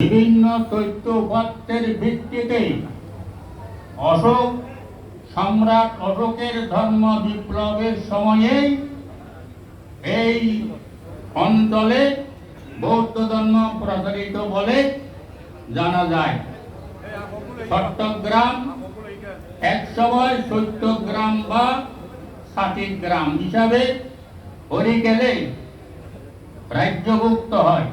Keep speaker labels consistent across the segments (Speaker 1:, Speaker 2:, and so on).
Speaker 1: বিভিন্ন তথ্যপত্রের ভিত্তিতে অশোক সম্রাট অশোকের ধর্ম বিপ্লবের সময়ে এই অঞ্চলে বৌদ্ধ ধর্ম প্রসারিত বলে জানা যায়। চট্টগ্রাম এক সময় চোদ্দ গ্রাম বা গ্রাম হিসাবে হরিকেলে রাজ্যভুক্ত হয়।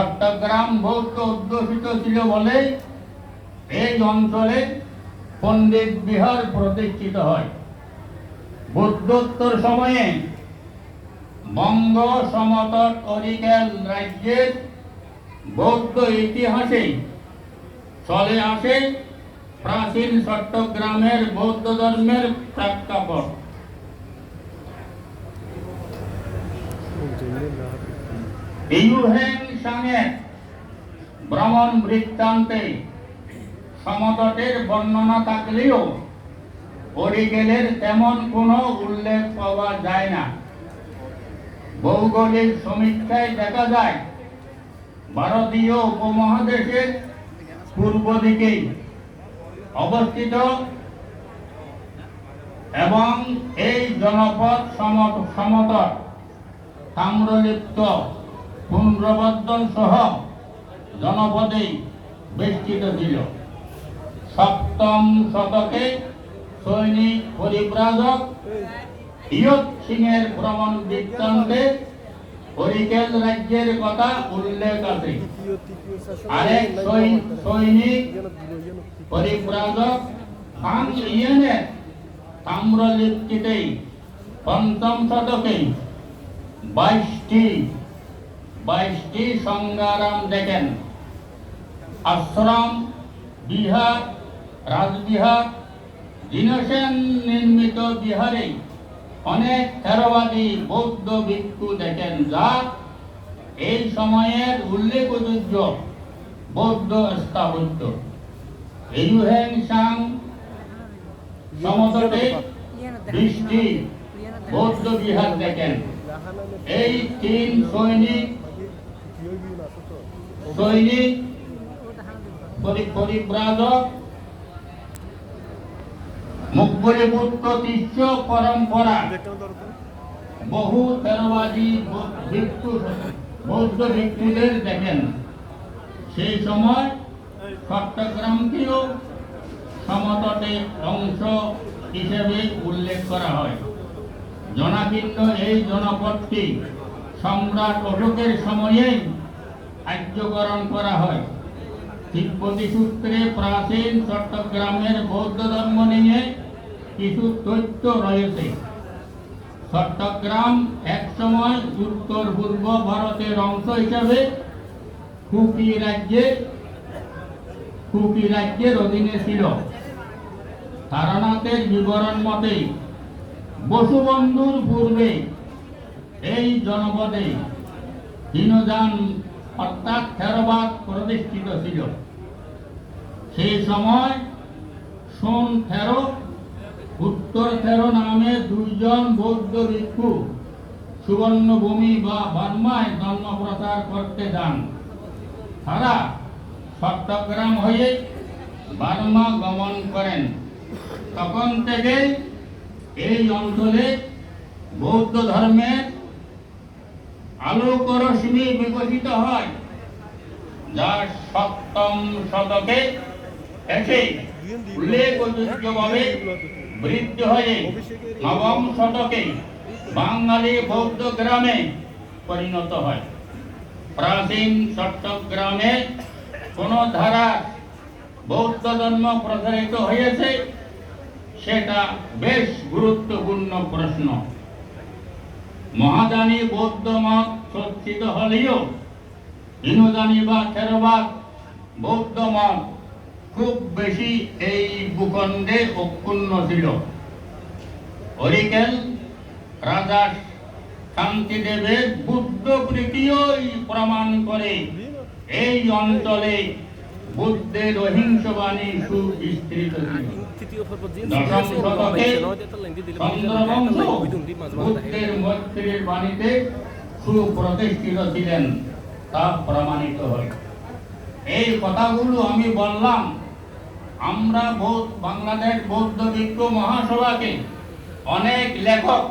Speaker 1: চট্টগ্রাম বৌদ্ধ অধ্যুষিত ছিল বলে এই অঞ্চলে পণ্ডিত বিহার প্রতিষ্ঠিত হয়। বুদ্ধোত্তর সময়ে বঙ্গ সমতট অরিকেল রাজ্যের বৌদ্ধ ইতিহাসে চলে আসে প্রাচীন চট্টগ্রামের বৌদ্ধ ধর্মের প্রেক্ষাপট। ইউহেন সাংয়ের ভ্রমণ বৃত্তান্তে সমতটের বর্ণনা থাকলেও অরিগেলের তেমন কোনো উল্লেখ পাওয়া যায় না। ভৌগোলিক সমীক্ষায় দেখা যায়, ভারতীয় উপমহাদেশের পূর্ব দিকে অবস্থিত এবং এই জনপদ সমত, সমতট তাম্রলিপ্ত পুনর্বর্ধন সহ জনপদে বেষ্টিত ছিল। সপ্তম শতকে সৈনিক পরিব্রাজক ইয়ত সিংহের ভ্রমণ বৃত্তান্তে হরিকেল রাজ্যের কথা উল্লেখ আছে। আরেক সৈ- সৈনিক পরিব্রাজক খান ইয়েনের তাম্রলিপ্তিতে পঞ্চম শতকে বাইশটি বাইশটি সংগ্রাম দেখেন। আশ্রম, বিহার, রাজবিহার, দীনসেন নির্মিত বিহারে অনেক থেরবাদী বৌদ্ধ ভিক্ষু দেখেন যা এই সময়ের উল্লেখযোগ্য বৌদ্ধ স্থাপত্য। ইউহেন সাং সমতটে বৃষ্টি বৌদ্ধ বিহার দেখেন। এই তিন সৈনিক পরি- পরিব্রাজক মুখবলিপুত্র তিস্য পরম্পরা বহু তেরোবাদী ভিক্ষু বৌদ্ধ ভিক্ষুদের দেখেন সেই সময় চট্টগ্রামকেও সমতটে অংশ হিসেবে উল্লেখ করা হয়। জনাকীর্ণ এই জনপদটি সম্রাট অশোকের সময়েই কার্যকরণ করা হয়। তিব্বতী সূত্রে প্রাচীন চট্টগ্রামের বৌদ্ধ ধর্ম নিয়ে কিছু তথ্য রয়েছে। চট্টগ্রাম একসময় উত্তর পূর্ব ভারতের অংশ হিসাবে খুকি রাজ্যে খুকি রাজ্যের অধীনে ছিল। তারানাথের বিবরণ মতে, বসুবন্ধুর পূর্বে এই জনপদে দীনযান অর্থাৎ থেরবাদ প্রতিষ্ঠিত ছিল। সেই সময় সোন থেরো, উত্তর থেরো নামে দুইজন বৌদ্ধ ভিক্ষু সুবর্ণভূমি বা বার্মায় ধর্ম প্রচার করতে যান। তারা চট্টগ্রাম হয়ে বার্মা গমন করেন। তখন থেকে এই অঞ্চলে বৌদ্ধ ধর্মের আলোক রশ্মি বিকশিত হয়। যা সপ্তম শতকে এসে উল্লেখযোগ্যভাবে বৃদ্ধি হয়ে নবম শতকে বাঙালি বৌদ্ধ গ্রামে পরিণত হয়। প্রাচীন চট্টগ্রামে কোন ধারা বৌদ্ধ ধর্ম প্রসারিত হয়েছে, সেটা বেশ গুরুত্বপূর্ণ প্রশ্ন। মহাদানী বৌদ্ধ মত সজ্জিত হলেও হিনুদানী বা থেরবাদ বৌদ্ধ মত খুব বেশি এই ভূখণ্ডে অক্ষুণ্ণ ছিল। হরিকেল রাজা শান্তিদেবের বুদ্ধ প্রীতিই প্রমাণ করে এই অঞ্চলে বুদ্ধের অহিংসবাণী সুবিস্তৃত ছিল। চন্দ্রবংশ বুদ্ধের মৈত্রীর বাণীতে সুপ্রতিষ্ঠিত ছিলেন তা প্রমাণিত হয়। এই কথাগুলো আমি বললাম আমরা বাংলাদেশ বৌদ্ধ ভিক্ষু মহাসভাকে অনেক লেখক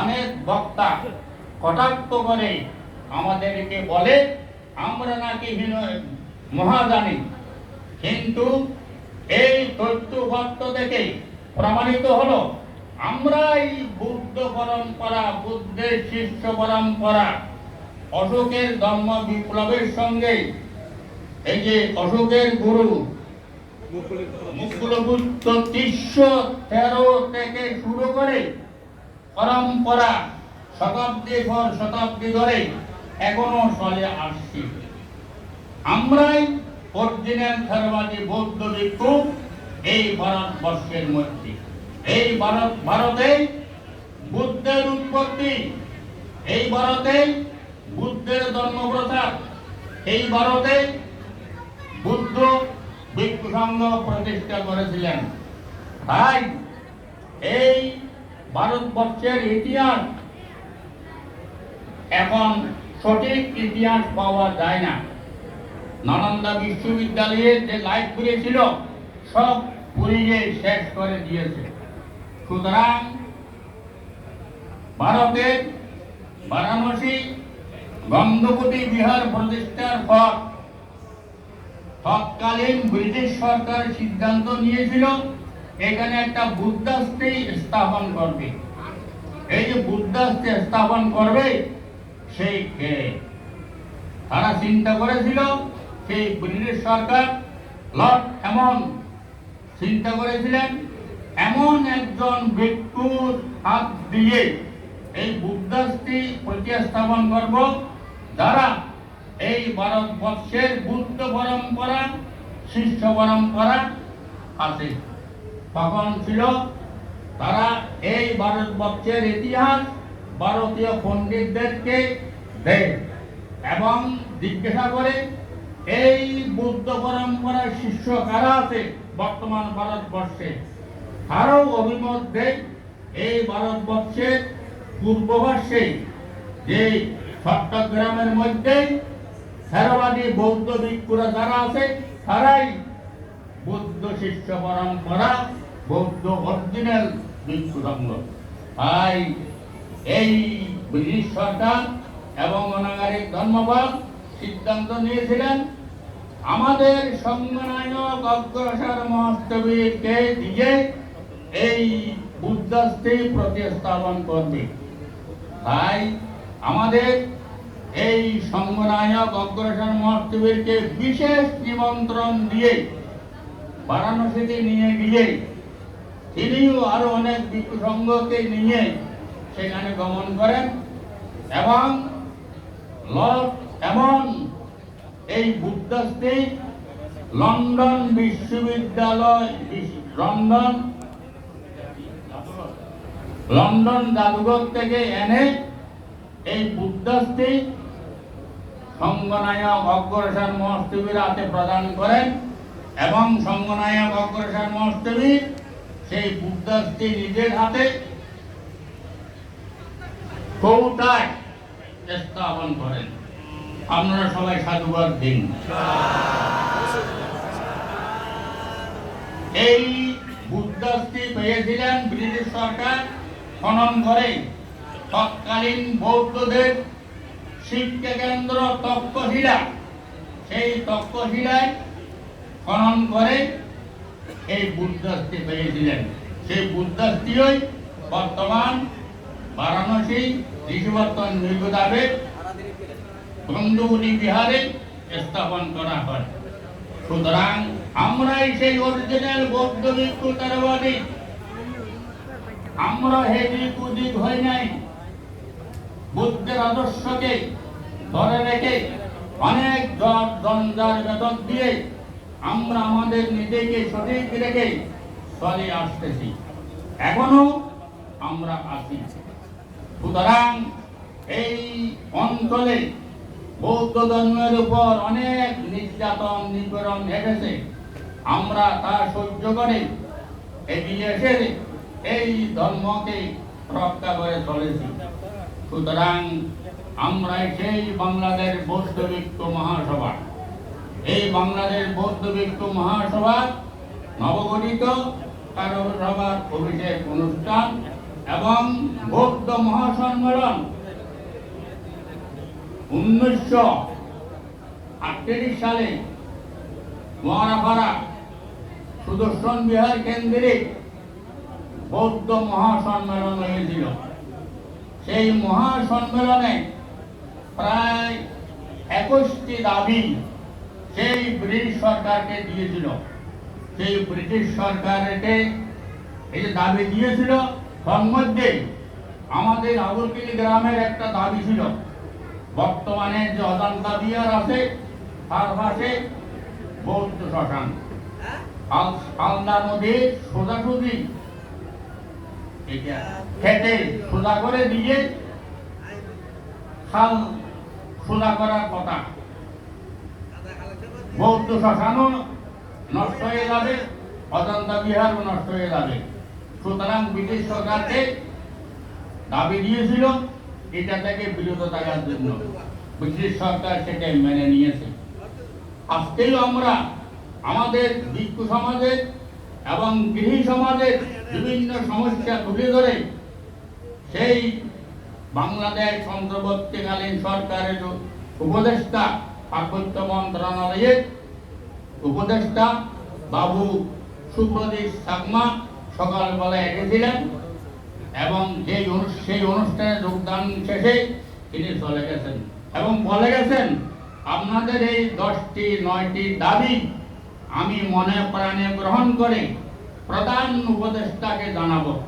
Speaker 1: অনেক বক্তা কটাক্ষ করে আমাদেরকে বলে আমরা নাকি মহাজানি। কিন্তু এই তথ্যপত্র দেখে প্রমাণিত হলো, আমরাই বুদ্ধ পরম্পরা, বুদ্ধের শিষ্য পরম্পরা, অশোকের ধর্ম বিপ্লবের সঙ্গে। এই যে অশোকের গুরু, মুকুলগুপ্ত তিনশো তেরো থেকে শুরু করে পরম্পরা শতাব্দী পর শতাব্দী ধরে এখনও চলে আসছি। আমরাই অরিজিনাল বৌদ্ধ এই ভারতবর্ষের মধ্যে। এই ভারত, ভারতে বুদ্ধের উৎপত্তি। এই ভারতে বুদ্ধের ধর্মপ্রচার। এই ভারতে বুদ্ধ সংঘ প্রতিষ্ঠা করেছিলেন। তাই এই ভারতবর্ষের ইতিহাস এখন সঠিক ইতিহাস পাওয়া যায় না। নালন্দা বিশ্ববিদ্যালয়ের যে লাইব্রেরি ছিল সব পুড়িয়ে শেষ করে দিয়েছে। সুতরাং ভারতের বারাণসী গঙ্গপতি বিহার প্রতিষ্ঠার পর তৎকালীন ব্রিটিশ সরকার সিদ্ধান্ত নিয়েছিল, এখানে একটা বুদ্ধাস্তি স্থাপন করবে। এই যে বুদ্ধাস্তি স্থাপন করবে সেই তারা চিন্তা করেছিল সেই ব্রিটিশ সরকার লর্ড এমন চিন্তা করেছিলেন, এমন একজন ভিক্ষুর হাত দিয়ে এই বুদ্ধাস্তি প্রতিস্থাপন করব যারা এই ভারতবর্ষের বুদ্ধ পরম্পরা, শিষ্য পরম্পরা আছে। তখন ছিল তারা এই ভারতবর্ষের ইতিহাস ভারতীয় পণ্ডিতদেরকে দেয় এবং জিজ্ঞাসা করে এই বুদ্ধ পরম্পরার শিষ্য কারা আছে বর্তমান ভারতবর্ষে? আরও অভিমত দেয় এই ভারতবর্ষের পূর্ববর্ষে, যে চট্টগ্রামের মধ্যে থেরবাদী বৌদ্ধ ভিক্ষুরা যারা আছে, তারাই বৌদ্ধ শিষ্য পরম্পরা, বৌদ্ধ অরিজিনাল ভিক্ষু তাই এই ব্রিটিশ সরকার এবং অনাগারিক ধর্মবাদ সিদ্ধান্ত নিয়েছিলেন, আমাদের সংগনায়ক অগ্রসর দিয়ে এই বুদ্ধাস্তি প্রতিস্থাপন করবে। তাই আমাদের এই অগ্রসর বিশেষ নিমন্ত্রণ দিয়ে বারাণসীতে নিয়ে গিয়ে তিনিও আরও অনেক ভিক্ষু সংঘকে নিয়ে সেখানে গমন করেন এবং লর্ড এমন এই বুদ্ধাস্তি লন্ডন বিশ্ববিদ্যালয়, লন্ডন লন্ডন জাদুঘর থেকে এনে এই বুদ্ধাস্তি সঙ্গনায়ক অগ্রসর মহস্তবীর হাতে প্রদান করেন এবং সঙ্গনায়ক অগ্রসর মহস্তবী সেই বুদ্ধাস্তি নিজের হাতে কৌটায় স্থাপন করেন। আপনারা সবাই সাধুবাদ দিন এই বুদ্ধাস্তি পেয়েছিলেন ব্রিটিশ সরকার খনন করে। তৎকালীন বৌদ্ধদের শিক্ষা কেন্দ্র তক্ষশিলা। সেই তক্ষশিলায় খনন করে এই বুদ্ধাস্তি পেয়েছিলেন। সেই বুদ্ধাস্তিই বর্তমান বারাণসী, ঋষিবর্তন নির্গোদাবে বন্ধুগুলি বিহারে স্থাপন করা হয়। সুতরাং আমরাই সেই অরিজিনাল বৌদ্ধ ভিক্ষু তারবাদী। আমরা হেদিক উদিক হই নাই। বুদ্ধের আদর্শকে ধরে রেখে অনেক জট জঞ্জার বেতন দিয়ে আমরা আমাদের নিজেকে সঠিক রেখে চলে আসতেছি। এখনও আমরা আছি। সুতরাং এই অঞ্চলে বৌদ্ধ ধর্মের উপর অনেক নির্যাতন, নিপীড়ন ঘটেছে। আমরা তা সহ্য করে এগিয়ে এসে এই ধর্মকে রক্ষা করে চলেছি। সুতরাং আমরা সেই বাংলাদেশ বৌদ্ধ ভিক্ষু মহাসভা। এই বাংলাদেশ বৌদ্ধ ভিক্ষু মহাসভা নবগঠিত কারসভার অভিষেক অনুষ্ঠান এবং বৌদ্ধ মহাসম্মেলন উনিশশো আটত্রিশ সালে মহারাপাড়া সুদর্শন বিহার কেন্দ্রে বৌদ্ধ মহাসম্মেলন হয়েছিল। সেই মহাসম্মেলনে প্রায় একুশটি দাবি সেই ব্রিটিশ সরকারকে দিয়েছিল। সেই ব্রিটিশ সরকারকে এই যে দাবি দিয়েছিল, তার মধ্যে আমাদের আবুলকিলি গ্রামের একটা দাবি ছিল বর্তমানে যে অজান্তা বিহার আছে তার পাশে বৌদ্ধ শ্মশান। আল- আলদা নদীর সোজাসুজি খেতে সোজা করে দিয়ে খাল সোজা করার কথা। বৌদ্ধ শ্মশানও নষ্ট হয়ে যাবে অজন্তা বিহারও নষ্ট হয়ে যাবে। সুতরাং ব্রিটিশ সরকারকে দাবি দিয়েছিল এটা থেকে বিরত থাকার জন্য ব্রিটিশ সরকার সেটাই মেনে নিয়েছে। আজকেও আমরা আমাদের ভিক্ষু সমাজের এবং গৃহী সমাজের বিভিন্ন সমস্যা তুলে ধরে সেই বাংলাদেশ অন্তর্বর্তীকালীন সরকারের উপদেষ্টা পার্বত্য মন্ত্রণালয়ের উপদেষ্টা বাবু সুপ্রদীপ সাকমা সকালবেলায় এসেছিলেন। এবং অনু- সেই অনুষ্ঠানে যোগদান শেষে তিনি চলে গেছেন। এবং বলে গেছেন, আপনাদের এই দশটি, নয়টি দাবি আমি মনে প্রাণে গ্রহণ করে প্রধান উপদেষ্টাকে জানাব।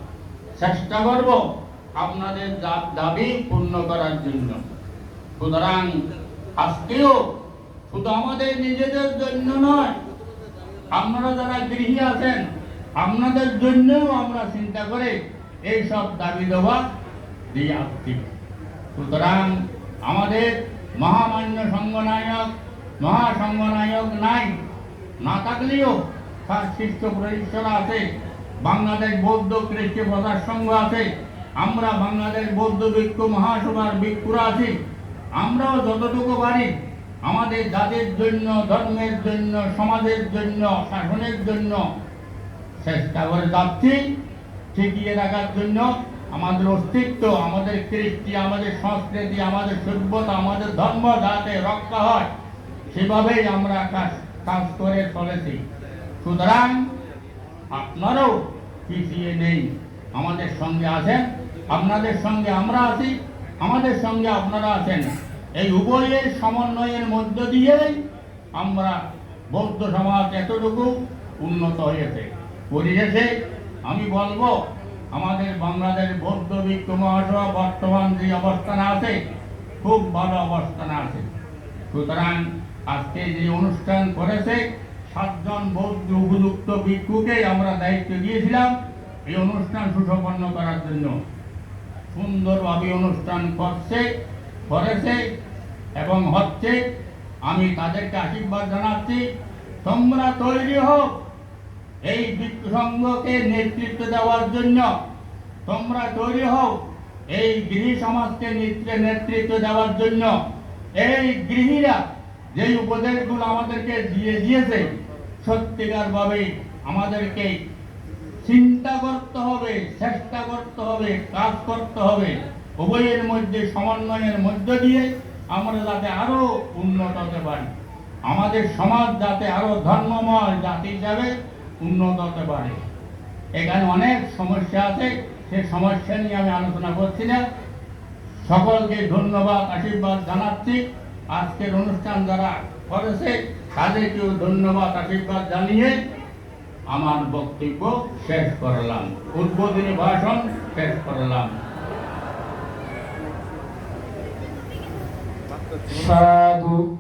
Speaker 1: চেষ্টা করব আপনাদের দাবি পূর্ণ করার জন্য। সুতরাং আজকেও শুধু আমাদের নিজেদের জন্য নয়, আপনারা যারা গৃহী আছেন, আপনাদের জন্যও আমরা চিন্তা করে এই সব দাবি দেওয়া দিয়ে আসছি। সুতরাং আমাদের মহামান্য সংঘনায়ক মহাসংঘনায়ক নাই, না থাকলেও তার শীর্ষ প্রতিষ্ঠান আছে, বাংলাদেশ বৌদ্ধ কৃষ্টি প্রচার সংঘ আছে, আমরা বাংলাদেশ বৌদ্ধ ভিক্ষু মহাসভার ভিক্ষুরা আছি, আমরাও যতটুকু পারি আমাদের জাতির জন্য, ধর্মের জন্য, সমাজের জন্য, শাসনের জন্য চেষ্টা করে যাচ্ছি। টিকিয়ে রাখার জন্য আমাদের অস্তিত্ব, আমাদের কৃষ্টি, আমাদের সংস্কৃতি, আমাদের সভ্যতা, আমাদের ধর্ম যাতে রক্ষা হয়, সেভাবেই আমরা কাজ কাজ করে চলেছি। সুতরাং আপনারাও পিছিয়ে নেই। আমাদের সঙ্গে আছেন, আপনাদের সঙ্গে আমরা আছি, আমাদের সঙ্গে আপনারা আছেন। এই উভয়ের সমন্বয়ের মধ্য দিয়েই আমরা বৌদ্ধ সমাজ এতটুকু উন্নত হয়েছে। পরিশেষে আমি বলব, আমাদের বাংলাদেশ বৌদ্ধ ভিক্ষু মহাসভা বর্তমান যে অবস্থানে আছে, খুব ভালো অবস্থানে আছে। সুতরাং আজকে যে অনুষ্ঠান করেছে, সাতজন বৌদ্ধ উপযুক্ত ভিক্ষুকে আমরা দায়িত্ব দিয়েছিলাম এই অনুষ্ঠান সুসম্পন্ন করার জন্য। সুন্দরভাবে অনুষ্ঠান করছে, করেছে এবং হচ্ছে, আমি তাদেরকে আশীর্বাদ জানাচ্ছি, তোমরা তৈরি হোক এই ভিক্ষু নেতৃত্ব দেওয়ার জন্য তোমরা তৈরি হও। এই গৃহী সমাজকে নেতৃ- নেতৃত্ব দেওয়ার জন্য। এই গৃহীরা যেই উপদেশগুলো আমাদেরকে দিয়ে দিয়েছে, সত্যিকার ভাবে আমাদেরকে চিন্তা করতে হবে, চেষ্টা করতে হবে, কাজ করতে হবে। উভয়ের মধ্যে সমন্বয়ের মধ্য দিয়ে আমরা যাতে আরও উন্নত হতে পারি। আমাদের সমাজ যাতে আরও ধর্মময় জাতি হিসাবে উন্নত হতে পারে। এখানে অনেক সমস্যা আছে সেই সমস্যা নিয়ে আমি আলোচনা করছি না। সকলকে ধন্যবাদ, আশীর্বাদ জানাচ্ছি। আজকের অনুষ্ঠান যারা করেছে, তাদেরকেও ধন্যবাদ, আশীর্বাদ জানিয়ে আমার বক্তব্য শেষ করলাম। উদ্বোধনী ভাষণ শেষ করলাম।
Speaker 2: সাধু